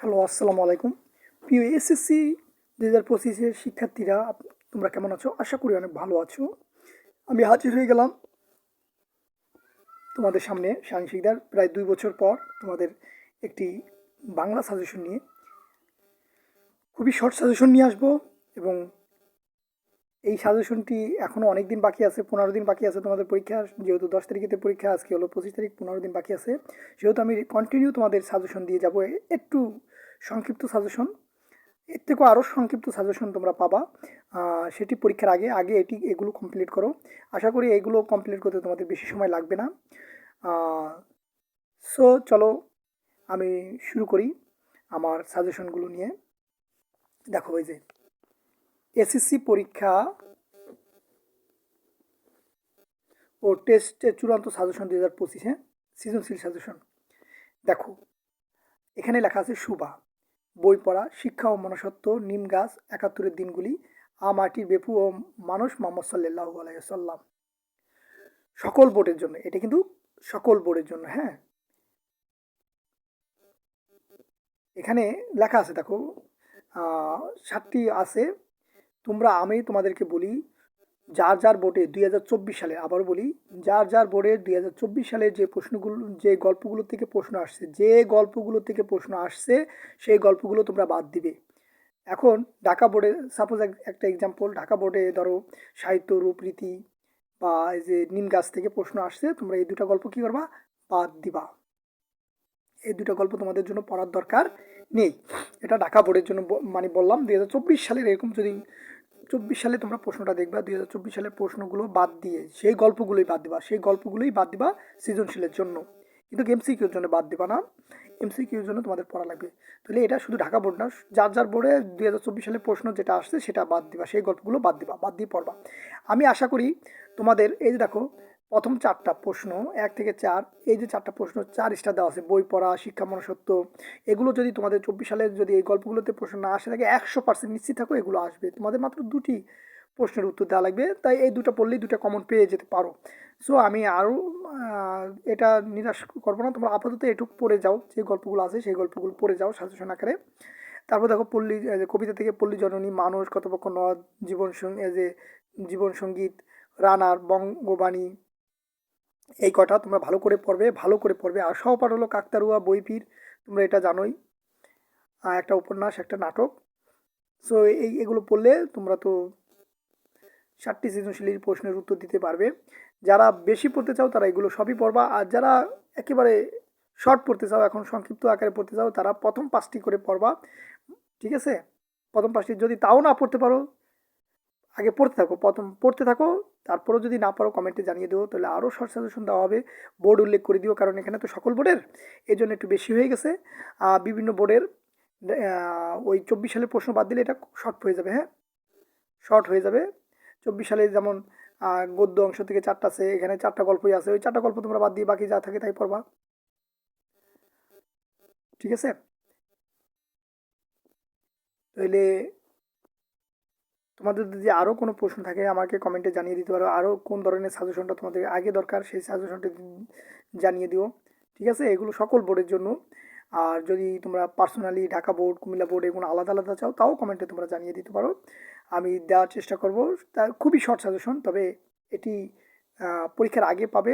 Hello, আসসালামু আলাইকুম। প্রিয় এসএসসি দু হাজার পঁচিশের শিক্ষার্থীরা তোমরা কেমন আছো? আশা করি অনেক ভালো আছো। আমি হাজির হয়ে গেলাম তোমাদের সামনে সাংসিকদার। প্রায় দুই বছর পর তোমাদের একটি বাংলা সাজেশন নিয়ে, খুবই শর্ট সাজেশন নিয়ে আসব এবং এই সাজেশনটি এখনও অনেক দিন বাকি আছে, পনেরো দিন বাকি আছে তোমাদের পরীক্ষা। যেহেতু দশ তারিখেতে পরীক্ষা, আজকে হলো পঁচিশ তারিখ, পনেরো দিন বাকি আছে। সেহেতু আমি কন্টিনিউ তোমাদের সাজেশন দিয়ে যাব। একটু সংক্ষিপ্ত সাজেশন এর থেকেও আরও সংক্ষিপ্ত সাজেশন তোমরা পাবা। সেটি পরীক্ষার আগে আগে এটি, এগুলো কমপ্লিট করো। আশা করি এগুলো কমপ্লিট করতে তোমাদের বেশি সময় লাগবে না। সো চলো আমি শুরু করি আমার সাজেশনগুলো নিয়ে। দেখো এই যে এসএসসি পরীক্ষা ও টেস্টের চূড়ান্ত সাজেশন দুই হাজার পঁচিশে, সৃজনশীল সাজেশন দেখো, এখানে লেখা আছে সুবা। বই পড়া, শিক্ষা ও মনসত্ব নিম গাছ, একাত্তরের দিনগুলি আ মাটির বেপু ও মানুষ মোহাম্মদ সাল্লাহ আলাইসাল্লাম সকল বোর্ডের জন্য, এটা কিন্তু সকল বোর্ডের জন্য হ্যাঁ। এখানে লেখা আছে, দেখো সাতটি আছে, তোমরা আমি তোমাদেরকে বলি যার যার বোর্ডে দুই হাজার চব্বিশ সালে আবার বলি, যার যার বোর্ডে দুই হাজার চব্বিশ সালে যে প্রশ্নগুলো, যে গল্পগুলো থেকে প্রশ্ন আসছে, যে গল্পগুলো থেকে প্রশ্ন আসছে, সেই গল্পগুলো তোমরা বাদ দিবে। এখন ঢাকা বোর্ডে সাপোজ একটা এক্সাম্পল ঢাকা বোর্ডে ধরো সাহিত্য, রূপরীতি বা এই যে নিম গাছ থেকে প্রশ্ন আসছে, তোমরা এই দুটো গল্প কী করবা? বাদ দিবা। এই দুটো গল্প তোমাদের জন্য পড়ার দরকার নেই। এটা ঢাকা বোর্ডের জন্য মানে বললাম, দুই হাজার চব্বিশ সালের এরকম যদি চব্বিশ সালে তোমরা প্রশ্নটা দেখবা দুই হাজার চব্বিশ সালের প্রশ্নগুলো বাদ দিয়ে সেই গল্পগুলোই বাদ দিবা, সেই গল্পগুলোই বাদ দিবা সৃজনশীলের জন্য। কিন্তু এমসিকিউর জন্য বাদ দিবা না। এমসিকিউর জন্য তোমাদের পড়া লাগবে। তাহলে এটা শুধু ঢাকা বোর্ড না, যার যার বোর্ডে দুই হাজার চব্বিশ সালের প্রশ্ন যেটা আসছে সেটা বাদ দিবা, সেই গল্পগুলো বাদ দিবা, বাদ দিয়ে পড়বা। আমি আশা করি তোমাদের, এই যে দেখো প্রথম চারটা প্রশ্ন, এক থেকে চার, এই যে চারটা প্রশ্ন, চার স্টার দেওয়া আছে, বই পড়া, শিক্ষা মনসত্ব এগুলো যদি তোমাদের চব্বিশ সালে যদি এই গল্পগুলোতে প্রশ্ন না আসে থাকে, একশো পার্সেন্ট নিশ্চিত থাকো এগুলো আসবে। তোমাদের মাত্র দুটি প্রশ্নের উত্তর দেওয়া লাগবে, তাই এই দুটো পড়লেই দুটো কমন পেয়ে যেতে পারো। সো আমি আরও এটা নিরাশ করব না, তোমরা আপাতত এটুকু পড়ে যাও, যে গল্পগুলো আছে সেই গল্পগুলো পড়ে যাও সাজেশন আকারে। তারপর দেখো, পল্লী কবিতা থেকে পল্লী জননী, মানুষ, কতপক্ষ নদ জীবন যে জীবন সংগীত রানার, বঙ্গবাণী এই কটা তোমরা ভালো করে পড়বে, ভালো করে পড়বে। আর সহপাঠ হলো কাকতারুয়া বইপির তোমরা এটা জানোই। একটা উপন্যাস, একটা নাটক। সো এই, এগুলো পড়লে তোমরা তো ষাটটি সৃজনশীলের প্রশ্নের উত্তর দিতে পারবে। যারা বেশি পড়তে চাও, তারা এগুলো সবই পড়বা। আর যারা একেবারে শর্ট পড়তে চাও, এখন সংক্ষিপ্ত আকারে পড়তে চাও, তারা প্রথম পাঁচটি করে পড়বা। ঠিক আছে? প্রথম পাঁচটি যদি তাও না পড়তে পারো আগে পড়তে থাকো, প্রথম পড়তে থাকো, তারপরেও যদি না পারো কমেন্টে জানিয়ে দেবো তাহলে আরও শর্ট সাজেশন দেওয়া হবে। বোর্ড উল্লেখ করে দিও, কারণ এখানে তো সকল বোর্ডের এই জন্য একটু বেশি হয়ে গেছে। বিভিন্ন বোর্ডের ওই চব্বিশ সালের প্রশ্ন বাদ দিলে এটা শর্ট হয়ে যাবে হ্যাঁ? শর্ট হয়ে যাবে। চব্বিশ সালে যেমন গদ্য অংশ থেকে চারটা আছে, এখানে চারটা গল্পই আছে। ওই চারটা গল্প তোমরা বাদ দিয়ে বাকি যা থাকে তাই পড়বা। ঠিক আছে? তাহলে তোমাদের যদি আরও কোনো প্রশ্ন থাকে, আমাকে কমেন্টে জানিয়ে দিতে পারো। আরও কোন ধরনের সাজেশনটা তোমাদের আগে দরকার, সেই সাজেশনটা জানিয়ে দিও। ঠিক আছে? এগুলো সকল বোর্ডের জন্য। আর যদি তোমরা personally Dhaka board Comilla board এগুলো আলাদা আলাদা চাও, তাও কমেন্টে তোমরা জানিয়ে দিতে পারো। আমি দেওয়ার চেষ্টা করব। তা খুবই শর্ট সাজেশন তবে এটি পরীক্ষার আগে পাবে,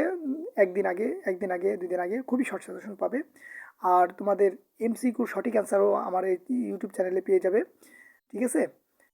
একদিন আগে একদিন আগে, দুই দিন আগে খুবই শর্ট সাজেশন পাবে। আর তোমাদের এমসিকিউ সঠিক অ্যান্সারও আমার এই ইউটিউব চ্যানেলে পেয়ে যাবে। ঠিক আছে?